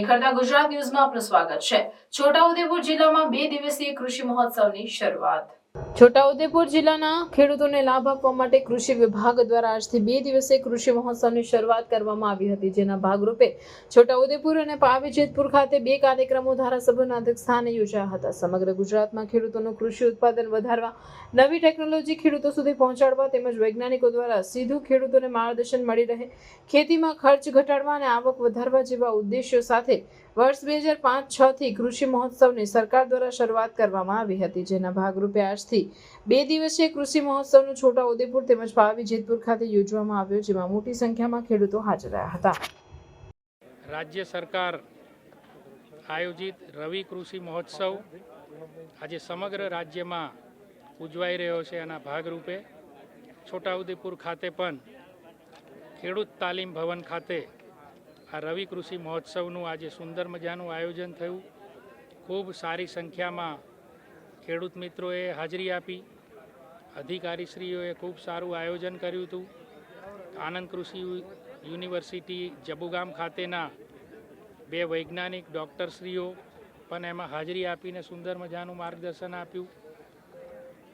નિખરતા ગુજરાત ન્યૂઝમાં આપનું સ્વાગત છે. છોટાઉદેપુર જિલ્લામાં બે દિવસીય કૃષિ મહોત્સવની શરૂઆત. છોટાઉદેપુર જિલ્લાના ખેડૂતોને લાભ આપવા માટે કૃષિ વિભાગ દ્વારા આજથી બે દિવસે કૃષિ મહોત્સવની શરૂઆત કરવામાં આવી હતી, જેના ભાગરૂપે છોટાઉદેપુર અને પાવી જેતપુર ખાતે બે કાર્યક્રમો ધારાસભ્યોના અધ્યક્ષસ્થાને યોજાયા હતા. સમગ્ર ગુજરાતમાં ખેડૂતોનું કૃષિ ઉત્પાદન વધારવા, નવી ટેકનોલોજી ખેડૂતો સુધી પહોંચાડવા તેમજ વૈજ્ઞાનિકો દ્વારા સીધું ખેડૂતોને માર્ગદર્શન મળી રહે, ખેતીમાં ખર્ચ ઘટાડવા અને આવક વધારવા જેવા ઉદ્દેશ્યો સાથે વર્ષ બે હજાર પાંચ છ થી કૃષિ મહોત્સવની સરકાર દ્વારા શરૂઆત કરવામાં આવી હતી, જેના ભાગરૂપે આજથી બે દિવસીય કૃષિ મહોત્સવનું છોટા ઉદેપુર તેમજ પાવી જેતપુર ખાતે યોજવામાં આવ્યો, જેમાં મોટી સંખ્યામાં ખેડૂતો હાજર રહ્યા હતા. રાજ્ય સરકાર આયોજિત રવિ કૃષિ મહોત્સવ આજે સમગ્ર રાજ્યમાં ઉજવાઈ રહ્યો છે, એના ભાગરૂપે છોટાઉદેપુર ખાતે પણ ખેડૂત તાલીમ ભવન ખાતે આ રવિ કૃષિ મહોત્સવનું આજે સુંદર મજાનું આયોજન થયું. ખૂબ સારી સંખ્યામાં ખેડૂત મિત્રોએ હાજરી આપી. અધિકારીશ્રીઓએ ખૂબ સારું આયોજન કર્યું હતું. આનંદ કૃષિ યુનિવર્સિટી જબુગામ ખાતેના બે વૈજ્ઞાનિક ડૉક્ટરશ્રીઓ પણ એમાં હાજરી આપીને સુંદર મજાનું માર્ગદર્શન આપ્યું.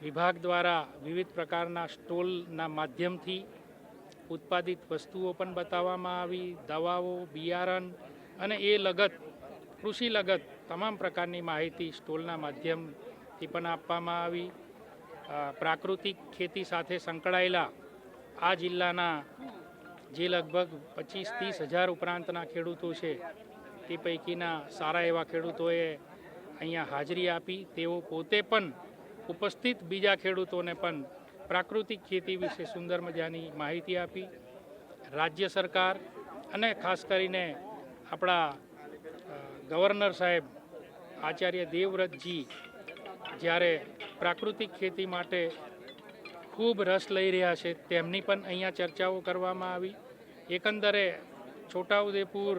વિભાગ દ્વારા વિવિધ પ્રકારના સ્ટોલના માધ્યમથી ઉત્પાદિત વસ્તુઓ પણ બતાવવામાં આવી, દવાઓ, બિયારણ અને એ લગત, કૃષિ લગત તમામ પ્રકારની માહિતી સ્ટોલના માધ્યમથી પણ આપવામાં આવી. પ્રાકૃતિક ખેતી સાથે સંકળાયેલા આ જિલ્લાના જે લગભગ પચીસ ત્રીસ હજાર ઉપરાંતના ખેડૂતો છે, તે પૈકીના સારા એવા ખેડૂતોએ અહીંયા હાજરી આપી. તેઓ પોતે પણ ઉપસ્થિત બીજા ખેડૂતોને પણ પ્રાકૃતિક ખેતી વિશે સુંદર મજાની માહિતી આપી. રાજ્ય સરકાર અને ખાસ કરીને આપણા ગવર્નર સાહેબ આચાર્ય દેવવ્રતજી જ્યારે પ્રાકૃતિક ખેતી માટે ખૂબ રસ લઈ રહ્યા છે, તેમની પણ અહીંયા ચર્ચાઓ કરવામાં આવી. એકંદરે છોટાઉદેપુર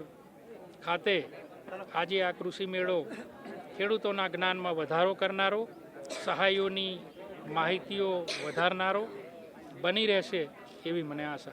ખાતે આજે આ કૃષિ મેળો ખેડૂતોના જ્ઞાનમાં વધારો કરનારો, સહાયોની માહિતીઓ વધારનારો બની રહેશે એવી મને આશા